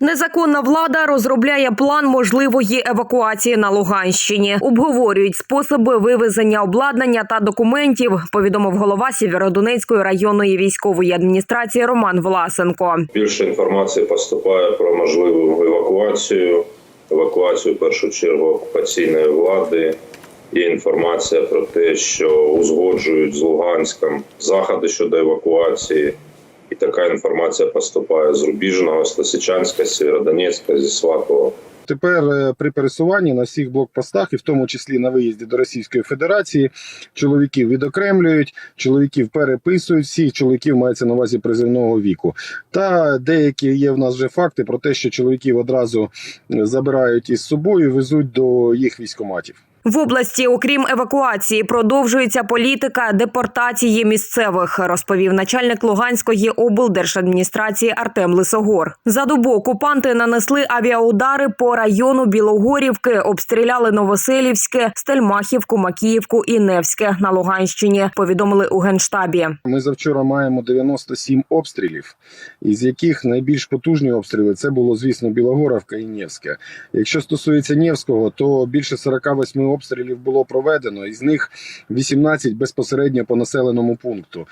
Незаконна влада розробляє план можливої евакуації на Луганщині. Обговорюють способи вивезення обладнання та документів. Повідомив голова Сєвєродонецької районної військової адміністрації Роман Власенко. Більше інформації поступає про можливу евакуацію, евакуацію в першу чергу окупаційної влади. Є інформація про те, що узгоджують з Луганськом заходи щодо евакуації. І така інформація поступає з Рубіжного, з Лисичанська, з Сєвєродонецька, зі Сватового. Тепер е, при пересуванні на всіх блокпостах, і в тому числі на виїзді до Російської Федерації, чоловіків відокремлюють, чоловіків переписують, всіх чоловіків мається на увазі призивного віку. Та деякі є в нас вже факти про те, що чоловіків одразу е, забирають із собою, везуть до їх військоматів. В області, окрім евакуації, продовжується політика депортації місцевих, розповів начальник Луганської облдержадміністрації Артем Лисогор. За добу окупанти нанесли авіаудари по району Білогорівки, обстріляли Новоселівське, Стельмахівку, Макіївку і Невське на Луганщині. Повідомили у генштабі. Ми завчора маємо 97 обстрілів, із яких найбільш потужні обстріли це було, звісно, Білогоровка і Нєвське. Якщо стосується Нєвського, то більше 48 обстрілів було проведено, із них 18 безпосередньо по населеному пункту.